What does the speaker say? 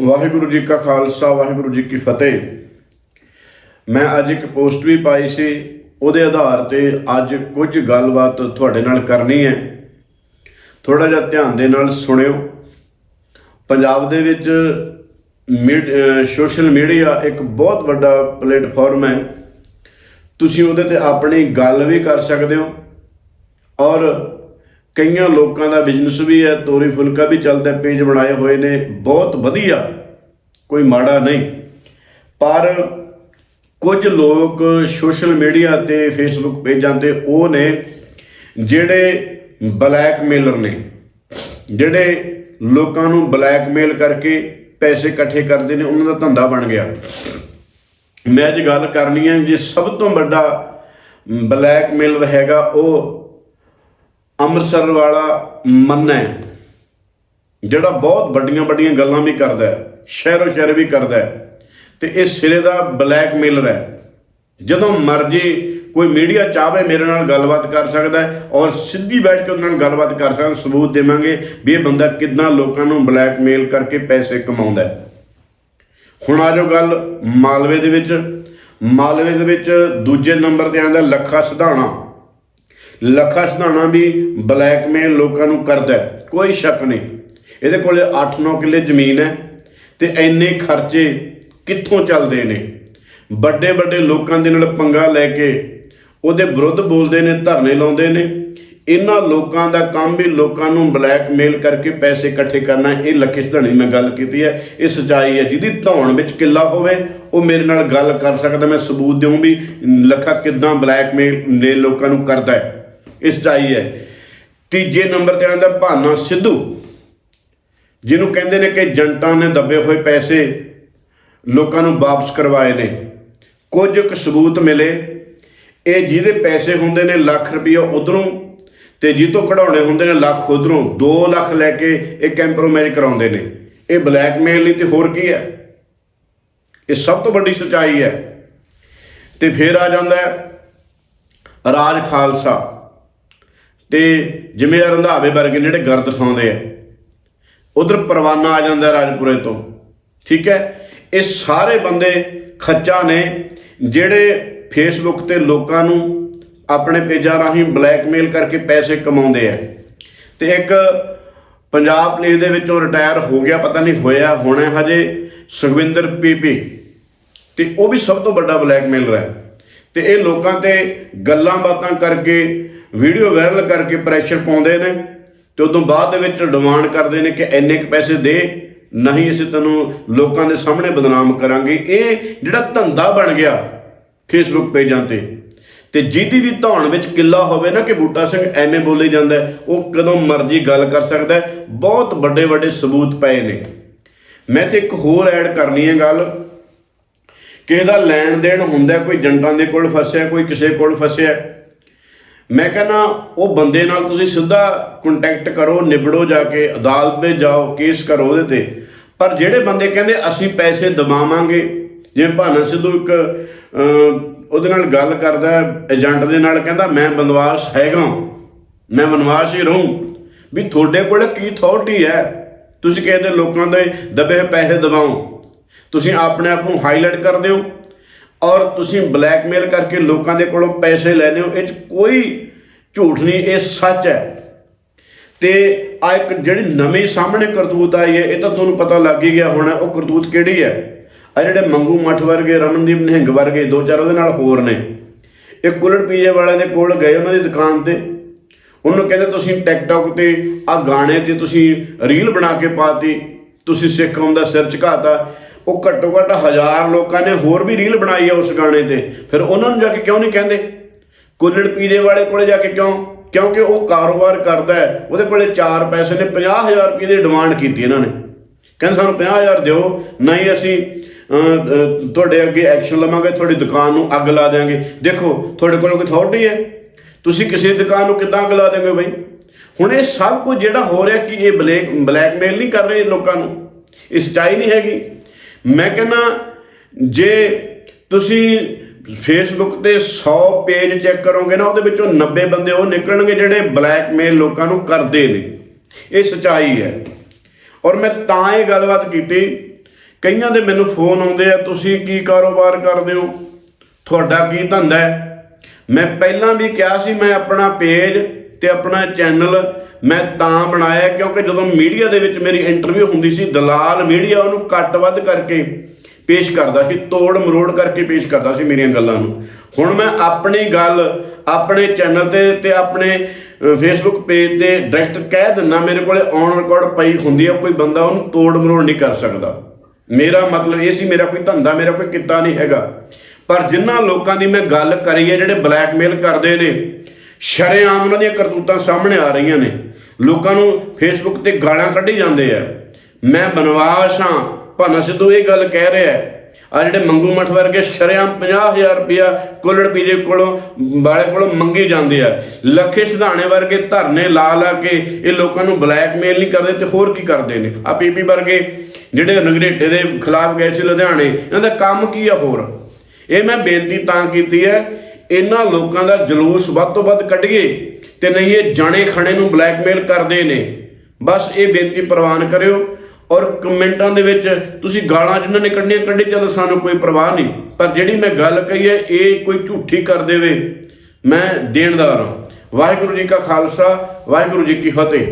ਵਾਹਿਗੁਰੂ ਜੀ ਕਾ ਖਾਲਸਾ, ਵਾਹਿਗੁਰੂ ਜੀ ਕੀ ਫਤਿਹ। ਮੈਂ ਅੱਜ ਇੱਕ ਪੋਸਟ ਵੀ ਪਾਈ ਸੀ, ਉਹਦੇ ਆਧਾਰ ਤੇ ਅੱਜ ਕੁਝ ਗੱਲਬਾਤ ਤੁਹਾਡੇ ਨਾਲ ਕਰਨੀ ਹੈ। ਥੋੜਾ ਜਿਹਾ ਧਿਆਨ ਦੇ ਨਾਲ ਸੁਣਿਓ। ਪੰਜਾਬ ਦੇ ਵਿੱਚ ਸੋਸ਼ਲ ਮੀਡੀਆ ਇੱਕ ਬਹੁਤ ਵੱਡਾ ਪਲੇਟਫਾਰਮ ਹੈ। ਤੁਸੀਂ ਉਹਦੇ ਤੇ ਆਪਣੀ ਗੱਲ ਵੀ ਕਰ ਸਕਦੇ ਹੋ। ਔਰ ਕਈਆਂ ਲੋਕਾਂ ਦਾ ਬਿਜ਼ਨਸ ਵੀ ਹੈ, ਤੋਰੀ ਫੁਲਕਾ ਵੀ ਚੱਲਦਾ, ਪੇਜ ਬਣਾਏ ਹੋਏ ਨੇ, ਬਹੁਤ ਵਧੀਆ, ਕੋਈ ਮਾੜਾ ਨਹੀਂ। ਪਰ ਕੁਝ ਲੋਕ ਸੋਸ਼ਲ ਮੀਡੀਆ ਤੇ ਫੇਸਬੁੱਕ ਪੇਜਾਂ ਤੇ ਉਹ ਨੇ ਜਿਹੜੇ ਬਲੈਕਮੇਲਰ ਨੇ, ਜਿਹੜੇ ਲੋਕਾਂ ਨੂੰ ਬਲੈਕਮੇਲ ਕਰਕੇ ਪੈਸੇ ਇਕੱਠੇ ਕਰਦੇ ਨੇ, ਉਹਨਾਂ ਦਾ ਧੰਦਾ ਬਣ ਗਿਆ। ਮੈਂ ਅੱਜ ਗੱਲ ਕਰਨੀ ਹੈ, ਜੇ ਸਭ ਤੋਂ ਵੱਡਾ ਬਲੈਕਮੇਲਰ ਹੈਗਾ ਉਹ ਅੰਮ੍ਰਿਤਸਰ ਵਾਲਾ ਮੰਨਾ, ਜਿਹੜਾ ਬਹੁਤ ਵੱਡੀਆਂ ਵੱਡੀਆਂ ਗੱਲਾਂ ਵੀ ਕਰਦਾ ਹੈ, ਸ਼ਹਿਰੋ ਸ਼ਹਿਰ ਵੀ ਕਰਦਾ ਹੈ, ਤੇ ਇਹ ਸਿਰੇ ਦਾ ਬਲੈਕਮੇਲਰ ਹੈ। ਜਦੋਂ ਮਰਜ਼ੀ ਕੋਈ ਮੀਡੀਆ ਚਾਹਵੇ ਮੇਰੇ ਨਾਲ ਗੱਲਬਾਤ ਕਰ ਸਕਦਾ ਹੈ ਔਰ ਸਿੱਧੀ ਬੈਠ ਕੇ ਉਹਨਾਂ ਨਾਲ ਗੱਲਬਾਤ ਕਰ ਸਕਦਾ ਸਬੂਤ ਦੇਵਾਂਗੇ ਵੀ ਇਹ ਬੰਦਾ ਕਿੰਨਾ ਲੋਕਾਂ ਨੂੰ ਬਲੈਕਮੇਲ ਕਰਕੇ ਪੈਸੇ ਕਮਾਉਂਦਾ ਹੈ। ਹੁਣ ਆ ਜਾਓ ਗੱਲ ਮਾਲਵੇ ਦੇ ਵਿੱਚ। ਮਾਲਵੇ ਦੇ ਵਿੱਚ ਦੂਜੇ ਨੰਬਰ ਤੇ ਆਂਦਾ ਲੱਖਾ ਸਿਧਾਣਾ। ਲੱਖਾ ਸਿਧਾਣਾ ਵੀ ਬਲੈਕਮੇਲ ਲੋਕਾਂ ਨੂੰ ਕਰਦਾ ਕੋਈ ਸ਼ੱਕ ਨਹੀਂ। ਇਹਦੇ ਕੋਲੇ 8-9 ਕਿੱਲੇ ਜ਼ਮੀਨ ਹੈ ਤੇ ਇੰਨੇ ਖਰਚੇ ਕਿੱਥੋਂ ਚੱਲਦੇ ਨੇ? ਵੱਡੇ ਵੱਡੇ ਲੋਕਾਂ ਦੇ ਨਾਲ ਪੰਗਾ ਲੈ ਕੇ ਉਹਦੇ ਵਿਰੁੱਧ ਬੋਲਦੇ ਨੇ, ਧਰਨੇ ਲਾਉਂਦੇ ਨੇ। ਇਹਨਾਂ ਲੋਕਾਂ ਦਾ ਕੰਮ ਵੀ ਲੋਕਾਂ ਨੂੰ ਬਲੈਕਮੇਲ ਕਰਕੇ ਪੈਸੇ ਇਕੱਠੇ ਕਰਨਾ ਇਹ ਲੱਖੇ ਸਿਧਾਣੀ ਮੈਂ ਗੱਲ ਕੀਤੀ ਹੈ। ਇਹ ਸਚਾਈ ਹੈ। ਜਿਹਦੀ ਧੌਣ ਵਿੱਚ ਕਿੱਲਾ ਹੋਵੇ, ਉਹ ਮੇਰੇ ਨਾਲ ਗੱਲ ਕਰ ਸਕਦਾ। ਮੈਂ ਸਬੂਤ ਦਿਉਂ ਵੀ ਲੱਖਾ ਕਿਦਾਂ ਬਲੈਕਮੇਲ ਨੇ ਲੋਕਾਂ ਨੂੰ ਕਰਦਾ ਹੈ। ਇਹ ਸਚਾਈ ਹੈ ਤੀਜੇ ਨੰਬਰ ਤੇ ਆਉਂਦਾ ਭਾਨਾ ਸਿੱਧੂ, ਜਿਹਨੂੰ ਕਹਿੰਦੇ ਨੇ ਕਿ ਜੰਟਾਂ ਨੇ ਦੱਬੇ ਹੋਏ ਪੈਸੇ ਲੋਕਾਂ ਨੂੰ ਵਾਪਸ ਕਰਵਾਏ ਨੇ। ਕੁਝ ਕੁ ਸਬੂਤ ਮਿਲੇ। ਇਹ ਜਿਹਦੇ ਪੈਸੇ ਹੁੰਦੇ ਨੇ ਲੱਖ ਰੁਪਈਆ ਉਧਰੋਂ ਤੇ ਜੀ ਤੋਂ ਕਢਾਉਣੇ ਹੁੰਦੇ ਨੇ ਲੱਖ ਉਧਰੋਂ 2 ਲੱਖ ਲੈ ਕੇ ਇਹ ਕੈਂਪਰੋਮਾਈਜ਼ ਕਰਾਉਂਦੇ ਨੇ। ਇਹ ਬਲੈਕਮੇਲ ਨਹੀਂ ਤੇ ਹੋਰ ਕੀ ਹੈ? ਇਹ ਸਭ ਤੋਂ ਵੱਡੀ ਸਚਾਈ ਹੈ। ਤੇ ਫਿਰ ਆ ਜਾਂਦਾ ਹੈ ਰਾਜ ਖਾਲਸਾ। ਤੇ ਜਿਵੇਂ ਰੰਧਾਵੇ ਵਰਗੇ ਜਿਹੜੇ ਗਰ ਦਸਾਉਂਦੇ ਆ, ਉਧਰ ਪਰਵਾਨਾ ਆ ਜਾਂਦਾ ਰਾਜਪੁਰੇ ਤੋਂ, ਠੀਕ ਹੈ? ਇਹ ਸਾਰੇ ਬੰਦੇ ਖੱਚਾ ਨੇ, ਜਿਹੜੇ ਫੇਸਬੁੱਕ ਤੇ ਲੋਕਾਂ ਨੂੰ ਆਪਣੇ ਪੇਜਾਂ ਰਾਹੀਂ ਬਲੈਕਮੇਲ ਕਰਕੇ ਪੈਸੇ ਕਮਾਉਂਦੇ ਆ। ਤੇ ਇੱਕ ਪੰਜਾਬ ਪੁਲਿਸ ਦੇ ਵਿੱਚੋਂ ਰਿਟਾਇਰ ਹੋ ਗਿਆ, ਪਤਾ ਨਹੀਂ ਹੋਇਆ, ਹੋਣਾ ਹਜੇ, ਸੁਖਵਿੰਦਰ ਪੀਪੀ ਤੇ ਉਹ ਵੀ ਸਭ ਤੋਂ ਵੱਡਾ ਬਲੈਕਮੇਲਰ ਹੈ। ਤੇ ਇਹ ਲੋਕਾਂ ਤੇ ਗੱਲਾਂ ਬਾਤਾਂ ਕਰਕੇ ਵੀਡੀਓ ਵਾਇਰਲ ਕਰਕੇ ਪ੍ਰੈਸ਼ਰ ਪਾਉਂਦੇ ਨੇ ਤੇ ਉਦੋਂ ਬਾਅਦ ਦੇ ਵਿੱਚ ਡਿਮਾਂਡ ਕਰਦੇ ਨੇ ਕਿ ਇੰਨੇ ਕੁ ਪੈਸੇ ਦੇ, ਨਹੀਂ ਅਸੀਂ ਤੈਨੂੰ ਲੋਕਾਂ ਦੇ ਸਾਹਮਣੇ ਬਦਨਾਮ ਕਰਾਂਗੇ। ਇਹ ਜਿਹੜਾ ਧੰਦਾ ਬਣ ਗਿਆ ਫੇਸਬੁੱਕ ਪੇਜਾਂ ਤੇ ਤੇ ਜਿਹਦੀ ਵੀ ਧੌਣ ਵਿੱਚ ਕਿੱਲਾ ਹੋਵੇ ਨਾ ਕਿ ਬੂਟਾ ਸਿੰਘ ਐਵੇਂ ਬੋਲੇ ਜਾਂਦਾ, ਉਹ ਕਦੋਂ ਮਰਜ਼ੀ ਗੱਲ ਕਰ ਸਕਦਾ। ਬਹੁਤ ਵੱਡੇ ਵੱਡੇ ਸਬੂਤ ਪਏ ਨੇ। ਮੈਂ ਤੇ ਇੱਕ ਹੋਰ ਐਡ ਕਰਨੀ ਹੈ ਗੱਲ, ਕਿ ਇਹਦਾ ਲੈਣ ਦੇਣ ਹੁੰਦਾ, ਕੋਈ ਜੰਟਾਂ ਦੇ ਕੋਲ ਫਸਿਆ, ਕੋਈ ਕਿਸੇ ਕੋਲ ਫਸਿਆ। ਮੈਂ ਕਹਿੰਦਾ, ਉਹ ਬੰਦੇ ਨਾਲ ਤੁਸੀਂ ਸਿੱਧਾ ਕੰਟੈਕਟ ਕਰੋ, ਨਿਬੜੋ ਜਾ ਕੇ, ਅਦਾਲਤ ਵਿੱਚ ਜਾਓ ਕੇਸ ਕਰੋ ਉਹਦੇ ਤੇ। ਪਰ ਜਿਹੜੇ ਬੰਦੇ ਕਹਿੰਦੇ, ਅਸੀਂ ਪੈਸੇ ਦਬਾਵਾਂਗੇ ਜਿਵੇਂ ਭਾਨਾ ਸਿੱਧੂ ਇੱਕ ਉਹਦੇ ਨਾਲ ਗੱਲ ਕਰਦਾ, ਏਜੰਟ ਦੇ ਨਾਲ ਕਹਿੰਦਾ, ਮੈਂ ਬਨਵਾਸ ਹੈਗਾ ਮੈਂ ਬਨਵਾਸ ਹੀ ਰਹੂੰ। ਵੀ ਤੁਹਾਡੇ ਕੋਲ ਕੀ ਅਥਾਰਟੀ ਹੈ? ਤੁਸੀਂ ਕਹਿੰਦੇ ਲੋਕਾਂ ਦੇ ਦਬੇ ਹੋਏ ਪੈਸੇ ਦਬਾਓ ਤੁਸੀਂ ਆਪਣੇ ਆਪ ਨੂੰ ਹਾਈਲਾਈਟ ਕਰਦੇ ਹੋ ਔਰ ਤੁਸੀਂ ਬਲੈਕਮੇਲ ਕਰਕੇ ਲੋਕਾਂ ਦੇ ਕੋਲੋਂ ਪੈਸੇ ਲੈਨੇ ਹੋ, ਇਹ 'ਚ ਕੋਈ ਝੂਠ ਨਹੀਂ, ਇਹ ਸੱਚ ਹੈ। ਤੇ ਆ ਇੱਕ ਜਿਹੜੀ ਨਵੀਂ ਸਾਹਮਣੇ ਕਰਤੂਤ ਆਈ ਹੈ, ਇਹ ਤਾਂ ਤੁਹਾਨੂੰ ਪਤਾ ਲੱਗ ਹੀ ਗਿਆ ਹੋਣਾ, ਉਹ ਕਰਤੂਤ ਕਿਹੜੀ ਹੈ? ਆ ਜਿਹੜੇ ਮੰਗੂ ਮੱਠ ਵਰਗੇ, ਰਮਨਦੀਪ ਨਿਹੰਗ ਵਰਗੇ, ਦੋ ਚਾਰ ਉਹਦੇ ਨਾਲ ਹੋਰ ਨੇ। ਇਹ ਕੁਲੜ ਪੀਜੇ ਵਾਲਿਆਂ ਦੇ ਕੋਲ ਗਏ ਉਹਨਾਂ ਦੀ ਦੁਕਾਨ ਤੇ। ਉਹਨੂੰ ਕਹਿੰਦੇ, ਤੁਸੀਂ ਟਿਕਟੌਕ ਤੇ ਆ ਗਾਣੇ ਤੇ ਤੁਸੀਂ ਰੀਲ ਬਣਾ ਕੇ ਪਾਤੀ, ਤੁਸੀਂ ਸਿੱਖ ਕੌਮ ਦਾ ਸਿਰ ਝੁਕਾਤਾ। ਉਹ ਘੱਟੋ ਘੱਟ ਹਜ਼ਾਰ ਲੋਕਾਂ ਨੇ ਹੋਰ ਵੀ ਰੀਲ ਬਣਾਈ ਹੈ ਉਸ ਗਾਣੇ ਤੇ। ਫਿਰ ਉਹਨਾਂ ਨੂੰ ਜਾ ਕੇ ਕਿਉਂ ਨਹੀਂ ਕਹਿੰਦੇ? ਕੁੱਲੜ ਪੀਰੇ ਵਾਲੇ ਕੋਲੇ ਜਾ ਕੇ ਕਿਉਂ? ਕਿਉਂਕਿ ਉਹ ਕਾਰੋਬਾਰ ਕਰਦਾ ਹੈ। ਉਹਦੇ ਕੋਲੇ 4 ਪੈਸੇ ਨੇ 50000 ਰੁਪਏ ਦੀ ਡਿਮਾਂਡ ਕੀਤੀ ਇਹਨਾਂ ਨੇ। ਕਹਿੰਦੇ ਸਾਨੂੰ 50000 ਦਿਓ, ਨਹੀਂ ਅਸੀਂ ਤੁਹਾਡੇ ਅੱਗੇ ਐਕਸ਼ਨ ਲਵਾਂਗੇ, ਤੁਹਾਡੀ ਦੁਕਾਨ ਨੂੰ ਅੱਗ ਲਾ ਦੇਵਾਂਗੇ ਦੇਖੋ, ਤੁਹਾਡੇ ਕੋਲ ਕੋਈ ਅਥਾਰਟੀ ਹੈ? ਤੁਸੀਂ ਕਿਸੇ ਦੁਕਾਨ ਨੂੰ ਕਿੱਦਾਂ ਅੱਗ ਲਾ ਦੇਵੋਗੇ ਬਈ? ਹੁਣ ਇਹ ਸਭ ਕੁਝ ਜਿਹੜਾ ਹੋ ਰਿਹਾ ਕਿ ਇਹ ਬਲੈਕ ਬਲੈਕਮੇਲ ਨਹੀਂ ਕਰ ਰਹੇ ਲੋਕਾਂ ਨੂੰ। ਇਹ ਸੱਚਾਈ ਨਹੀਂ ਹੈਗੀ। ਮੈਂ ਕਹਿੰਦਾ, ਜੇ ਤੁਸੀਂ ਫੇਸਬੁੱਕ ਤੇ 100 ਪੇਜ ਚੈੱਕ ਕਰੋਗੇ ਨਾ, ਉਹਦੇ ਵਿੱਚੋਂ 90 ਬੰਦੇ ਉਹ ਨਿਕਲਣਗੇ ਜਿਹੜੇ ਬਲੈਕਮੇਲ ਲੋਕਾਂ ਨੂੰ ਕਰਦੇ ਨੇ। ਇਹ ਸਚਾਈ ਹੈ। ਔਰ ਮੈਂ ਤਾਂ ਇਹ ਗੱਲਬਾਤ ਕੀਤੀ, ਕਈਆਂ ਦੇ ਮੈਨੂੰ ਫੋਨ ਆਉਂਦੇ ਆ, ਤੁਸੀਂ ਕੀ ਕਾਰੋਬਾਰ ਕਰਦੇ ਹੋ? ਤੁਹਾਡਾ ਕੀ ਧੰਦਾ ਹੈ? ਮੈਂ ਪਹਿਲਾਂ ਵੀ ਕਿਹਾ ਸੀ, ਮੈਂ ਆਪਣਾ ਪੇਜ ਤੇ ਆਪਣਾ ਚੈਨਲ ਮੈਂ ਤਾਂ ਬਣਾਇਆ ਕਿਉਂਕਿ ਜਦੋਂ ਮੀਡੀਆ ਦੇ ਵਿੱਚ ਮੇਰੀ ਇੰਟਰਵਿਊ ਹੁੰਦੀ ਸੀ, ਦਲਾਲ ਮੀਡੀਆ ਉਹਨੂੰ ਕੱਟ ਵੱਧ ਕਰਕੇ ਪੇਸ਼ ਕਰਦਾ ਸੀ, ਤੋੜ ਮਰੋੜ ਕਰਕੇ ਪੇਸ਼ ਕਰਦਾ ਸੀ ਮੇਰੀਆਂ ਗੱਲਾਂ ਨੂੰ। ਹੁਣ ਮੈਂ ਆਪਣੀ ਗੱਲ ਆਪਣੇ ਚੈਨਲ ਤੇ ਤੇ ਆਪਣੇ ਫੇਸਬੁੱਕ ਪੇਜ ਤੇ ਡਾਇਰੈਕਟ ਕਹਿ ਦਿੰਨਾ ਮੇਰੇ ਕੋਲੇ ਔਨ ਰਿਕਾਰਡ ਪਈ ਹੁੰਦੀ ਹੈ ਕੋਈ ਬੰਦਾ ਉਹਨੂੰ ਤੋੜ ਮਰੋੜ ਨਹੀਂ ਕਰ ਸਕਦਾ। ਮੇਰਾ ਮਤਲਬ ਇਹ ਸੀ, ਮੇਰਾ ਕੋਈ ਧੰਦਾ, ਮੇਰਾ ਕੋਈ ਕਿੱਤਾ ਨਹੀਂ ਹੈਗਾ। ਪਰ ਜਿਨ੍ਹਾਂ ਲੋਕਾਂ ਦੀ ਮੈਂ ਗੱਲ ਕਰੀ ਹੈ, ਜਿਹੜੇ ਬਲੈਕਮੇਲ ਕਰਦੇ ਨੇ ਸ਼ਰੇਆਮ ਉਹਨਾਂ ਦੀਆਂ ਕਰਤੂਤਾਂ ਸਾਹਮਣੇ ਆ ਰਹੀਆਂ ਨੇ। ਲੋਕਾਂ ਨੂੰ ਫੇਸਬੁੱਕ ਤੇ ਗਾਲਾਂ ਕੱਢੀ ਜਾਂਦੇ ਆ। ਮੈਂ ਬਨਵਾਸ ਹਾਂ। ਭਾਨਾ ਸਿੱਧੂ ਇਹ ਗੱਲ ਕਹਿ ਰਿਹਾ ਹੈ। ਆ ਜਿਹੜੇ ਮੰਗੂ ਮਠ ਵਰਗੇ ਸ਼ਰੇਆਮ 50000 ਰੁਪਇਆ ਕੁੱਲੜ ਪੀਜੇ ਕੋਲੋਂ, ਵਾਲੇ ਕੋਲੋਂ ਮੰਗੇ ਜਾਂਦੇ ਆ। ਲੱਖੇ ਸਿਧਾਣੇ ਵਰਗੇ ਧਰਨੇ ਲਾ ਲਾ ਕੇ ਇਹ ਲੋਕਾਂ ਨੂੰ ਬਲੈਕਮੇਲ ਨਹੀਂ ਕਰਦੇ ਤੇ ਹੋਰ ਕੀ ਕਰਦੇ ਨੇ? ਆ ਪੀਪੀ ਵਰਗੇ ਜਿਹੜੇ ਨਗਰੇਟੇ ਦੇ ਖਿਲਾਫ ਗਏ ਸੀ ਲੁਧਿਆਣੇ, ਇਹਨਾਂ ਦਾ ਕੰਮ ਕੀ ਆ ਹੋਰ? ਇਹ ਮੈਂ ਬੇਨਤੀ ਤਾਂ ਕੀਤੀ ਹੈ ਇਹਨਾਂ ਲੋਕਾਂ ਦਾ ਜਲੂਸ ਵੱਧ ਤੋਂ ਵੱਧ ਕੱਢੀਏ ਤੇ ਨਹੀਂ ਇਹ ਜਾਣੇ ਖਣੇ ਨੂੰ ਬਲੈਕਮੇਲ ਕਰਦੇ ਨੇ। ਬਸ ਇਹ ਬੇਨਤੀ ਪ੍ਰਵਾਨ ਕਰਿਓ ਔਰ ਕਮੈਂਟਾਂ ਦੇ ਵਿੱਚ ਤੁਸੀਂ ਗਾਲਾਂ ਜਿਨ੍ਹਾਂ ਨੇ ਕੱਢੀਆਂ, ਕੱਢੀ ਚੱਲ ਸਾਨੂੰ ਕੋਈ ਪਰਵਾਹ ਨਹੀਂ। ਪਰ ਜਿਹੜੀ ਮੈਂ ਗੱਲ ਕਹੀ ਹੈ, ਇਹ ਕੋਈ ਝੂਠੀ ਕਰ ਦੇਵੇ, ਮੈਂ ਦੇਣਦਾਰ ਹਾਂ। ਵਾਹਿਗੁਰੂ ਜੀ ਕਾ ਖਾਲਸਾ, ਵਾਹਿਗੁਰੂ ਜੀ ਕੀ ਫਤਿਹ।